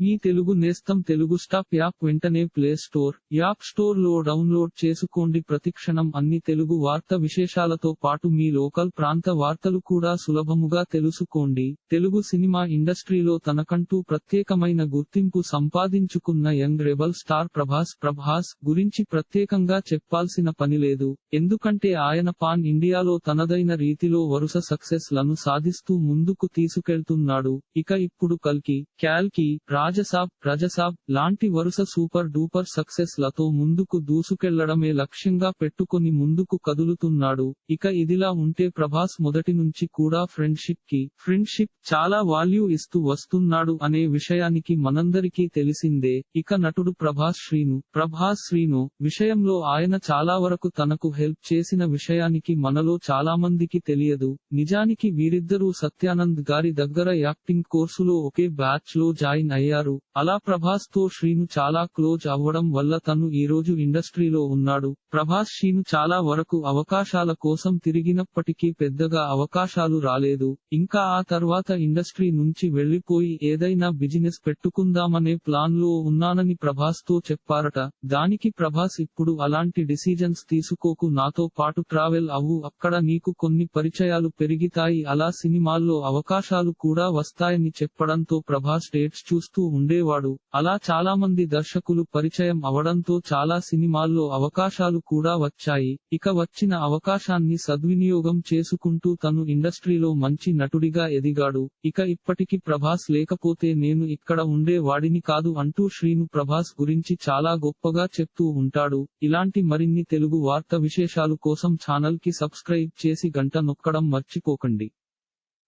మీ తెలుగు నేస్తం Telugu stop app వెంటనే play store app స్టోర్లో డౌన్లోడ్ చేసుకోండి. ప్రతిక్షణం అన్ని తెలుగు వార్త విశేషాలతో పాటు మీ లోకల్ ప్రాంత వార్తలు కూడా సులభముగా తెలుసుకోండి. తెలుగు సినిమా ఇండస్ట్రీలో తనకంటూ ప్రత్యేకమైన గుర్తింపు సంపాదించుకున్న young rebel star Prabhas Prabhas గురించి ప్రత్యేకంగా చెప్పాల్సిన పని లేదు. ఎందుకంటే ఆయన పాన్ ఇండియాలో తనదైన రీతిలో వరుస సక్సెస్లను సాధిస్తూ ముందుకు తీసుకెళ్తున్నాడు. ఇక ఇప్పుడు కల్కి క్యాల్కి రాజసాబ్ ప్రజసాబ్ లాంటి వరుస సూపర్ డూపర్ సక్సెస్లతో ముందుకు దూసుకెళ్ళడమే లక్ష్యంగా పెట్టుకొని ముందుకు కదులుతున్నాడు. ఇక ఇదిలా ఉంటే ప్రభాస్ మొదటి నుంచి కూడా ఫ్రెండ్షిప్కి ఫ్రెండ్షిప్ చాలా వాల్యూ ఇస్తూ వస్తున్నాడు అనే విషయానికి మనందరికీ తెలిసిందే. ఇక నటుడు ప్రభాస్ శ్రీను ప్రభాస్ శ్రీను విషయంలో ఆయన చాలా వరకు తనకు హెల్ప్ చేసిన విషయానికి మనలో చాలా మందికి తెలియదు. నిజానికి వీరిద్దరూ సత్యానంద్ గారి దగ్గర యాక్టింగ్ కోర్సులో ఒకే బ్యాచ్లో జాయిన్ అయ్యారు. అలా ప్రభాస్తో శ్రీను చాలా క్లోజ్ అవ్వడం వల్ల తను ఈ రోజు ఇండస్ట్రీలో ఉన్నాడు. ప్రభాస్ శ్రీను చాలా వరకు అవకాశాల కోసం తిరిగినప్పటికీ పెద్దగా అవకాశాలు రాలేదు. ఇంకా ఆ తర్వాత ఇండస్ట్రీ నుంచి వెళ్ళిపోయి ఏదైనా బిజినెస్ పెట్టుకుందామనే ప్లాన్లో ఉన్నానని ప్రభాస్తో చెప్పారట. దానికి ప్రభాస్ ఇప్పుడు అలాంటి డిసిజన్స్ తీసుకోకు నాతో పాటు ట్రావెల్ అవ్వు అక్కడ నీకు కొన్ని పరిచయాలు పెరిగితాయి అలా సినిమాల్లో అవకాశాలు కూడా వస్తాయని చెప్పడంతో ప్రభాస్ డేట్స్ చూస్తూ ఉండేవాడు. అలా చాలా మంది దర్శకులు పరిచయం అవడంతో చాలా సినిమాల్లో అవకాశాలు కూడా వచ్చాయి. ఇక వచ్చిన అవకాశాన్ని సద్వినియోగం చేసుకుంటూ తను ఇండస్ట్రీలో మంచి నటుడిగా ఎదిగాడు. ఇక ఇప్పటికి ప్రభాస్ లేకపోతే నేను ఇక్కడ ఉండే వాడిని కాదు అంటూ శ్రీను ప్రభాస్ గురించి చాలా గొప్పగా చెప్తూ ఉంటాడు. ఇలాంటి మరిన్ని తెలుగు వార్త విశేషాలు కోసం ఛానల్కి సబ్స్క్రైబ్ చేసి గంట నొక్కడం మర్చిపోకండి.